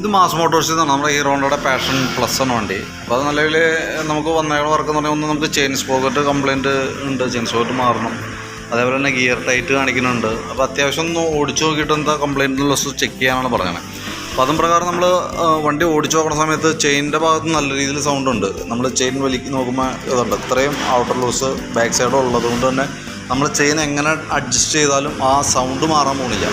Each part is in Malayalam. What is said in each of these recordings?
ഇത് മാസ് മോട്ടോഴ്സിൽ നിന്നാണ് നമ്മുടെ ഹീറോണ്ടയുടെ പാഷൻ പ്ലസ് ആണ് വണ്ടി. അപ്പോൾ അത് നിലവിൽ നമുക്ക് വന്നേക്കണ വർക്ക് എന്ന് പറഞ്ഞാൽ ഒന്ന് നമുക്ക് ചെയിൻ സ്പോക്കറ്റ് കംപ്ലയിന്റ് ഉണ്ട്. ചെയിൻ സ്പോക്കറ്റ് മാറണം. അതേപോലെ തന്നെ ഗിയർ ടൈറ്റ് കാണിക്കുന്നുണ്ട്. അപ്പോൾ അത്യാവശ്യം ഒന്ന് ഓടിച്ചു നോക്കിയിട്ട് എന്താ കംപ്ലയിന്റ് ലെസ് ചെക്ക് ചെയ്യാനാണ് പറഞ്ഞത്. അപ്പോൾ അതും പ്രകാരം നമ്മൾ വണ്ടി ഓടിച്ചു നോക്കുന്ന സമയത്ത് ചെയിനിന്റെ ഭാഗത്ത് നല്ല രീതിയിൽ സൗണ്ട് ഉണ്ട്. നമ്മൾ ചെയിൻ വലിക്ക് നോക്കുമ്പോൾ ഇതുണ്ട്. ഇത്രയും ഔട്ടർ ലൂസ് ബാക്ക് സൈഡ് ഉള്ളതുകൊണ്ട് തന്നെ നമ്മൾ ചെയിൻ എങ്ങനെ അഡ്ജസ്റ്റ് ചെയ്താലും ആ സൗണ്ട് മാറാൻ പോകുന്നില്ല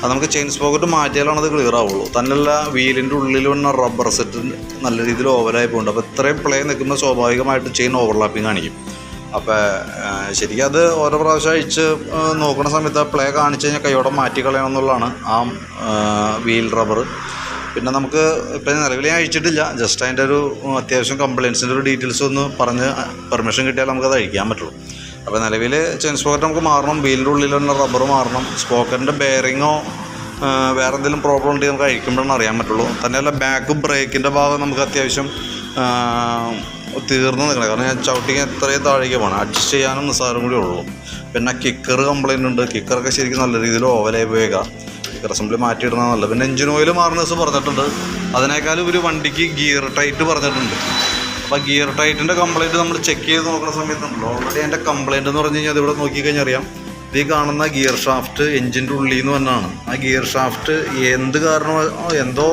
അത് നമുക്ക് ചെയിൻ സ്പോക്കറ്റ് മാറ്റിയാലാണ് അത് ക്ലിയർ ആവുള്ളൂ. തന്നെയല്ല വീലിന്റെ ഉള്ളിൽ വന്ന റബ്ബർ സെറ്റ് നല്ല രീതിയിൽ ഓവറായി പോകുന്നുണ്ട് അപ്പോൾ ഇത്രയും പ്ലേ നിൽക്കുമ്പോൾ സ്വാഭാവികമായിട്ട് ചെയിൻ ഓവർലാപ്പിംഗ് കാണിക്കും. അപ്പോൾ ശരിക്കും അത് ഓരോ പ്രാവശ്യം അഴിച്ച് നോക്കുന്ന സമയത്ത് ആ പ്ലേ കാണിച്ചു കഴിഞ്ഞാൽ കൈയോടെ മാറ്റി കളയണം എന്നുള്ളതാണ് ആ വീൽ റബ്ബർ പിന്നെ നമുക്ക് ഇപ്പം നിലവിൽ ഞാൻ അഴിച്ചിട്ടില്ല. ജസ്റ്റ് അതിന്റെ ഒരു അത്യാവശ്യം കംപ്ലയിൻസിന്റെ ഒരു ഡീറ്റെയിൽസ് ഒന്ന് പറഞ്ഞ് പെർമിഷൻ കിട്ടിയാൽ നമുക്കത് അഴിക്കാൻ പറ്റുള്ളൂ. അപ്പോൾ നിലവിൽ ചെയിൻ സ്പോക്കറ്റ് നമുക്ക് മാറണം വീലിന്റെ തന്നെ റബ്ബർ മാറണം. സ്പോക്കറ്റിന്റെ ബെയറിങ്ങോ വേറെ എന്തെങ്കിലും പ്രോബ്ലം ഉണ്ടെങ്കിൽ നമുക്ക് അഴിക്കുമ്പോഴാണ് അറിയാൻ പറ്റുള്ളൂ. തന്നെയല്ല ബാക്ക് ബ്രേക്കിന്റെ ഭാഗം നമുക്ക് അത്യാവശ്യം തീർന്നു നിൽക്കണം. കാരണം ഞാൻ ചവിട്ടിങ് എത്രയും താഴേക്ക് പോകണം. അഡ്ജസ്റ്റ് ചെയ്യാനും നിസ്സാരം കൂടി ഉള്ളൂ. പിന്നെ കിക്കർ കംപ്ലൈന്റ് ഉണ്ട്. കിക്കറൊക്കെ ശരിക്കും നല്ല രീതിയിൽ ഓവലായി പോയേക്കാം. കിക്കർ അസംബ്ലി മാറ്റിയിടുന്നതാണ് നല്ലത്. പിന്നെ എഞ്ചിൻ ഓയിൽ മാറുന്ന ദിവസം പറഞ്ഞിട്ടുണ്ട്. അതിനേക്കാളും ഒരു വണ്ടിക്ക് ഗിയർ ടൈറ്റ് പറഞ്ഞിട്ടുണ്ട്. അപ്പോൾ ഗിയർ ടൈറ്റിന്റെ കംപ്ലൈന്റ് നമ്മൾ ചെക്ക് ചെയ്ത് നോക്കുന്ന സമയത്തുണ്ടല്ലോ. ഓൾറെഡി അതിന്റെ കംപ്ലൈന്റ് എന്ന് പറഞ്ഞു കഴിഞ്ഞാൽ അതിവിടെ നോക്കിക്കഴിഞ്ഞാൽ അറിയാം. ഈ കാണുന്ന ഗിയർ ഷാഫ്റ്റ് എഞ്ചിന്റെ ഉള്ളിൽ നിന്ന് തന്നെയാണ് ആ ഗിയർ ഷാഫ്റ്റ് എന്ത് കാരണം എന്തോ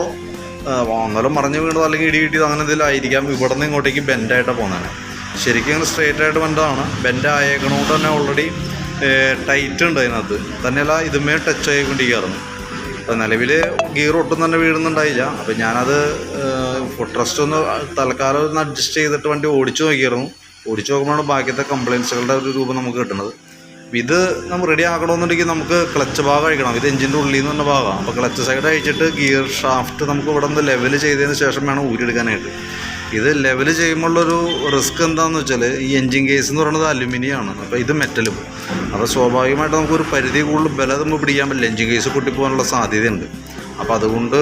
ഒന്നരം മറിഞ്ഞ് വീണതോ അല്ലെങ്കിൽ ഇടി കിട്ടിയത് അങ്ങനെ എന്തെങ്കിലും ആയിരിക്കാം. ഇവിടെ നിന്ന് ഇങ്ങോട്ടേക്ക് ബെൻഡായിട്ടാണ് പോകുന്നത് ശരിക്കും അങ്ങനെ സ്ട്രേറ്റ് ആയിട്ട് ബെൻഡാണ് ബെൻഡ് ആയേക്കണോണ്ട് തന്നെ ഓൾറെഡി ടൈറ്റ് ഉണ്ട് അതിനകത്ത്. തന്നെയല്ല ഇതുമേ ടച്ച് ആയിക്കൊണ്ടിരിക്കുകയായിരുന്നു. അപ്പോൾ നിലവിൽ ഗിയർ ഒട്ടും തന്നെ വീഴുന്നുണ്ടായില്ല. അപ്പോൾ ഞാനത് ഫുഡ് ട്രസ്റ്റ് ഒന്ന് തൽക്കാലം ഒന്ന് അഡ്ജസ്റ്റ് ചെയ്തിട്ട് വണ്ടി ഓടിച്ചു നോക്കിയിരുന്നു ഓടിച്ചു നോക്കുമ്പോഴാണ് ബാക്കിയത്തെ കംപ്ലയിൻസുകളുടെ ഒരു രൂപം നമുക്ക് കിട്ടുന്നത്. ഇത് നമ്മൾ റെഡി ആക്കണമെന്നുണ്ടെങ്കിൽ നമുക്ക് ക്ലച്ച് ഭാഗം അഴിക്കണം. ഇത് എഞ്ചിന്റെ ഉള്ളിൽ നിന്ന് തന്നെ ഭാഗമാണ് അപ്പോൾ ക്ലച്ച് സൈഡ് അഴിച്ചിട്ട് ഗിയർ ഷാഫ്റ്റ് നമുക്ക് ഇവിടെ നിന്ന് ലെവൽ ചെയ്തതിന് ശേഷം വേണം ഊരിയെടുക്കാനായിട്ട്. ഇത് ലെവൽ ചെയ്യുമ്പോഴുള്ളൊരു റിസ്ക് എന്താണെന്ന് വെച്ചാൽ ഈ എൻജിൻ കേസ് എന്ന് പറയുന്നത് അലുമിനിയമാണ് അപ്പോൾ ഇത് മെറ്റലും അപ്പോൾ സ്വാഭാവികമായിട്ട് നമുക്കൊരു പരിധി കൂടുതൽ ബലം നമുക്ക് പിടിക്കാൻ പറ്റില്ല. എഞ്ചിൻ കേസ് പൊട്ടിപ്പോകാനുള്ള സാധ്യതയുണ്ട്. അപ്പോൾ അതുകൊണ്ട്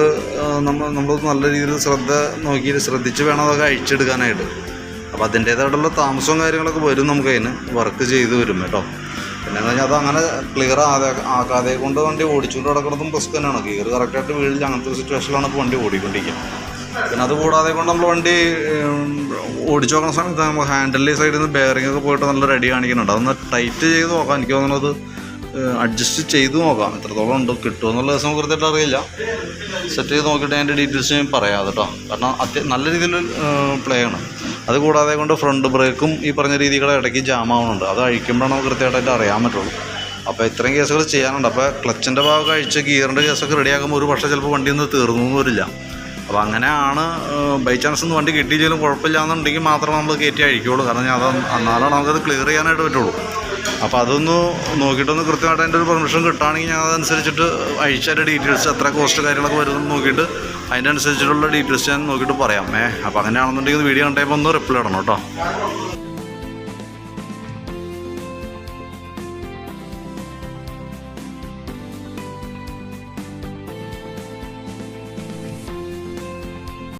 നമ്മൾ നമ്മൾ നല്ല രീതിയിൽ ശ്രദ്ധ നോക്കി ശ്രദ്ധിച്ച് വേണം അതൊക്കെ അഴിച്ചെടുക്കാനായിട്ട്. അപ്പോൾ അതിന്റേതായിട്ടുള്ള താമസവും കാര്യങ്ങളൊക്കെ വരും നമുക്ക് അതിന്. വർക്ക് ചെയ്ത് വരും കേട്ടോ. പിന്നെ എന്ന് പറഞ്ഞാൽ അത് അങ്ങനെ ക്ലിയർ ആകാതെ ആക്കാതെ കൊണ്ട് വണ്ടി ഓടിച്ചുകൊണ്ട് നടക്കുന്നതും റിസ്ക് തന്നെയാണ് ഗിയർ കറക്റ്റായിട്ട് വീഴില്ല അങ്ങനത്തെ സിറ്റുവേഷനിലാണ് ഇപ്പോൾ വണ്ടി ഓടിക്കൊണ്ടിരിക്കുക പിന്നെ അത് കൂടാതെ കൊണ്ട് നമ്മൾ വണ്ടി ഓടിച്ചു നോക്കുന്ന സമയത്ത് നമ്മൾ ഹാൻഡിൽ സൈഡിൽ നിന്ന് ബെയറിംഗ് ഒക്കെ പോയിട്ട് നല്ല റെഡി കാണിക്കുന്നുണ്ട്. അതൊന്ന് ടൈറ്റ് ചെയ്ത് നോക്കാം. എനിക്ക് തോന്നുന്നത് അഡ്ജസ്റ്റ് ചെയ്ത് നോക്കാം. എത്രത്തോളം ഉണ്ട് കിട്ടുമോ എന്നുള്ള ദിവസം കൃത്യമായിട്ട് അറിയില്ല. സെറ്റ് ചെയ്ത് നോക്കിയിട്ട് അതിന്റെ ഡീറ്റെയിൽസ് ഞാൻ പറയാം കേട്ടോ. കാരണം അത്യ നല്ല രീതിയിൽ പ്ലേ ആണ്. അത് കൂടാതെ കൊണ്ട് ഫ്രണ്ട് ബ്രേക്കും ഈ പറഞ്ഞ രീതികളെ ഇടയ്ക്ക് ജാം ആവുന്നുണ്ട്. അത് അഴിക്കുമ്പോഴാണ് നമുക്ക് കൃത്യമായിട്ട് അറിയാൻ പറ്റുള്ളൂ. അപ്പോൾ ഇത്രയും കേസുകൾ ചെയ്യാനുണ്ട്. അപ്പോൾ ക്ലച്ചിന്റെ ഭാഗം അഴിച്ച് ഗിയറിന്റെ കേസൊക്കെ റെഡിയാക്കുമ്പോൾ ഒരു പക്ഷേ ചിലപ്പോൾ വണ്ടിയൊന്നും തീർന്നു വരില്ല. അപ്പോൾ അങ്ങനെയാണ് ബൈ ചാൻസ് ഒന്ന് വണ്ടി കിട്ടിയില്ലെങ്കിലും കുഴപ്പമില്ല എന്നുണ്ടെങ്കിൽ നമ്മൾ കയറ്റി അഴിക്കുള്ളൂ കാരണം അത് എന്നാലാണ് നമുക്കത് ക്ലിയർ ചെയ്യാനായിട്ട് പറ്റുള്ളൂ. അപ്പോൾ അതൊന്ന് നോക്കിയിട്ടൊന്ന് കൃത്യമായിട്ട് അതിന്റെ ഒരു പെർമിഷൻ കിട്ടുകയാണെങ്കിൽ ഞാൻ അതനുസരിച്ചിട്ട് അഴിച്ചതിന്റെ ഡീറ്റെയിൽസ് എത്ര കോസ്റ്റ് കാര്യങ്ങളൊക്കെ വരുന്നത് നോക്കിയിട്ട് അതിന്റെ അനുസരിച്ചിട്ടുള്ള ഡീറ്റെയിൽസ് ഞാൻ നോക്കിയിട്ട് പറയാം. ഏ അപ്പോൾ അങ്ങനെയാണെന്നുണ്ടെങ്കിൽ വീഡിയോ കണ്ടപ്പോൾ ഒന്ന് റിപ്ലൈ ഇടണം കേട്ടോ.